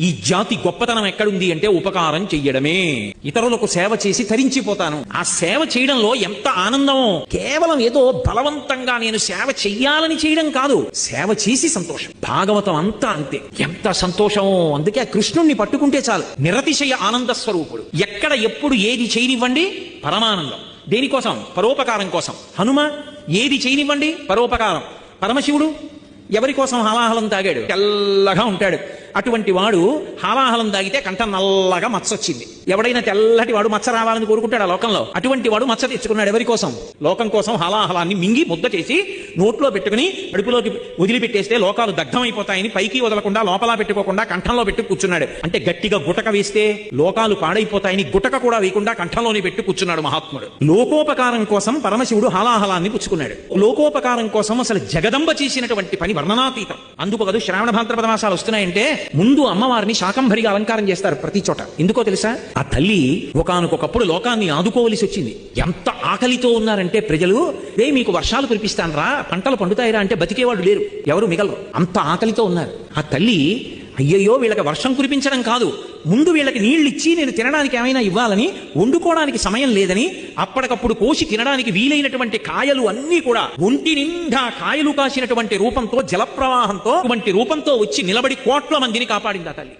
ఈ జాతి గొప్పతనం ఎక్కడుంది అంటే ఉపకారం చెయ్యడమే. ఇతరులకు సేవ చేసి తరించిపోతాను. ఆ సేవ చేయడంలో ఎంత ఆనందమో. కేవలం ఏదో బలవంతంగా నేను సేవ చెయ్యాలని చేయడం కాదు. సేవ చేసి సంతోషం. భాగవతం అంతా అంతే. ఎంత సంతోషమో. అందుకే ఆ కృష్ణుణ్ణి పట్టుకుంటే చాలు. నిరతిశయ ఆనంద స్వరూపుడు. ఎక్కడ ఎప్పుడు ఏది చేయనివ్వండి? పరమానందం. దేనికోసం? పరోపకారం కోసం. హనుమ ఏది చేయనివ్వండి? పరోపకారం. పరమశివుడు ఎవరి కోసం హలాహలం తాగాడు? తెల్లగా ఉంటాడు. అటువంటి వాడు హాలాహలం తాగితే కంట నల్లగా మచ్చొచ్చింది. ఎవడైనా తెల్లటి వాడు మచ్చ రావాలని కోరుకుంటాడు ఆ లోకంలో. అటువంటి వాడు మచ్చ తెచ్చుకున్నాడు ఎవరి కోసం? లోకం కోసం హలాహలాన్ని మింగి ముద్ద చేసి నోట్లో పెట్టుకుని అడుపులోకి వదిలిపెట్టేస్తే లోకాలు దగ్ధమైపోతాయని పైకి వదలకుండా లోపల పెట్టుకోకుండా కంఠంలో పెట్టి కూర్చున్నాడు. అంటే గట్టిగా గుటక వేస్తే లోకాలు పాడైపోతాయని గుటక కూడా వేయకుండా కంఠంలోనే పెట్టి కూర్చున్నాడు మహాత్ముడు. లోకోపకారం కోసం పరమశివుడు హాలాహలాన్ని పుచ్చుకున్నాడు. లోకోపకారం కోసం అసలు జగదంబ చేసినటువంటి పని వర్ణనాతీతం. అందుకు కాదు శ్రావణ భాద్రపద మాసాలు వస్తున్నాయంటే ముందు అమ్మవారిని శాకంభరిగా అలంకారం చేస్తారు ప్రతి చోట. ఎందుకో తెలుసా? ఆ తల్లి ఒకనకొకప్పుడు లోకాన్ని ఆదుకోవలసి వచ్చింది. ఎంత ఆకలితో ఉన్నారంటే ప్రజలు ఏ మీకు వర్షాలు కురిపిస్తానరా పంటలు పండుతాయిరా అంటే బతికేవాడు లేరు. ఎవరు మిగలరు. అంత ఆకలితో ఉన్నారు. ఆ తల్లి అయ్యయ్యో వీళ్ళకి వర్షం కురిపించడం కాదు. ముందు వీళ్ళకి నీళ్ళు ఇచ్చి నేను తినడానికి ఏమైనా ఇవ్వాలని వండుకోవడానికి సమయం లేదని అప్పటికప్పుడు కోసి తినడానికి వీలైనటువంటి కాయలు అన్నీ కూడా ఒంటి నిండా కాయలు కాసినటువంటి రూపంతో జలప్రవాహంతో వంటి రూపంతో వచ్చి నిలబడి కోట్ల మందిని కాపాడింది ఆ తల్లి.